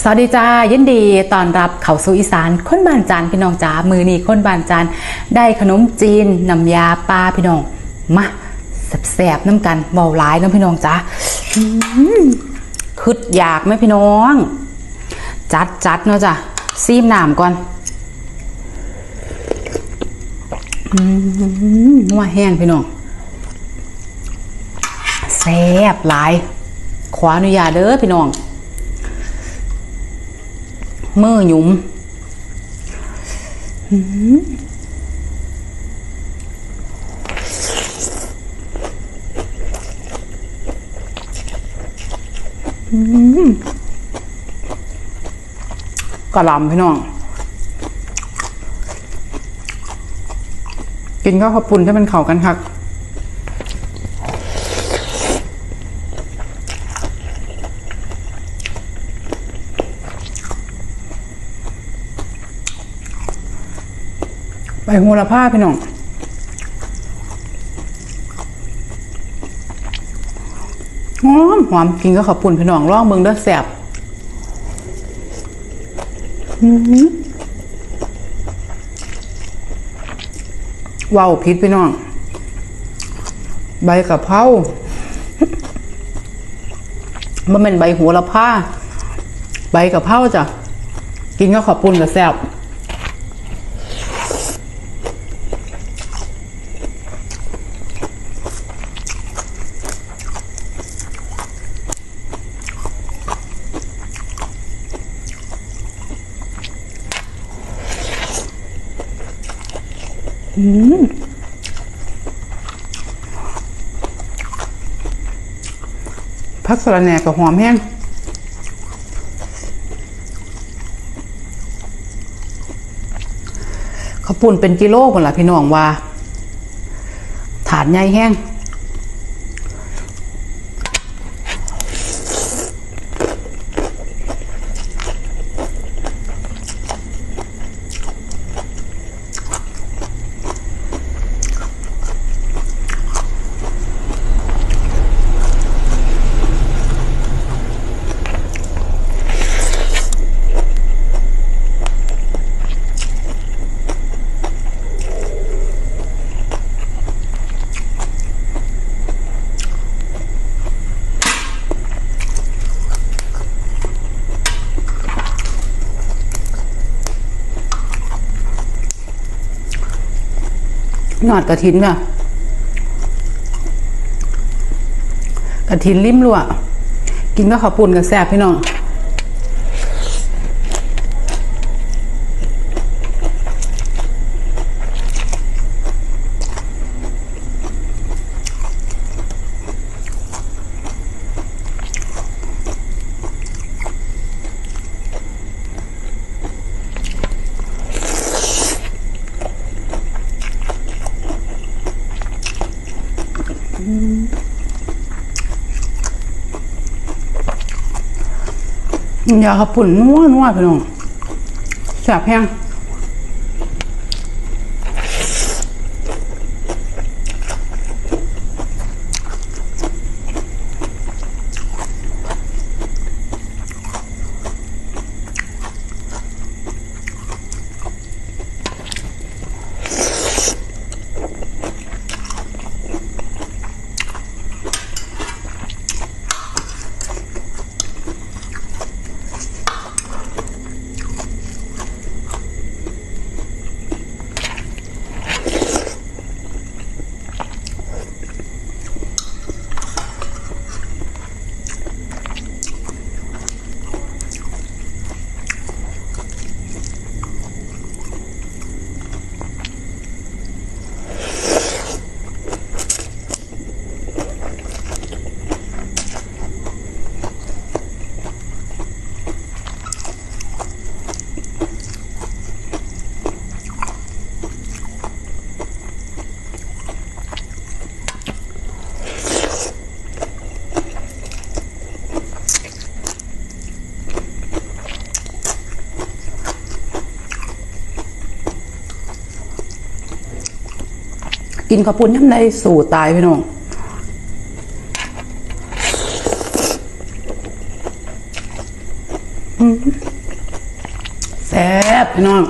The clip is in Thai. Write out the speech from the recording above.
สวัสดีจ้ายินดีต้อนรับเขาสู่อีสานคนบานจานพี่น้องจ้ามือนี้คนบานจานได้ขนมจีนน้ำยาปลาพี่น้องมาแสบๆน้ำกันเบาหลายน้ำพี่น้องจ้าอื้อคึดอยากไหมพี่น้อง จัดจัดเนาะจ้ะซีมน้ำก่อนนัวแห้งพี่น้องแซ่บหลาย ขออนุญาตเด้อพี่น้อง มื่อหยุมอื้อหืออื้อหือกระลำพี่น้อง กินก็ข้าวปุ้นให้มันเข้ากันคัก โหระพาพี่น้องหอมหอมกินก็ขอบปุ่นพี่น้องลองเบิงเด้อแซ่บว้าวพิษพี่น้อง ใบกะเพรามันเป็นใบหัวละผ้า ใบกะเพราจ้ะ กินก็ขอบปุ่นกับแซ่บ พักสะระแหน่กับหอมแห้งข้าวปุ่นเป็นกิโลคนละพี่น้องว่า ถาดใหญ่แห้ง หนอดกระถินค่ะกระถินริมรั่วกินก็ข้าปุ่นกับแซ่บพี่น้อง ยาขับปุ่นนัวนัวพี่น้องแสบแห้ง กินข้าวปุ้นย้ำในสู่ตายพี่น้องแซ่บพี่น้อง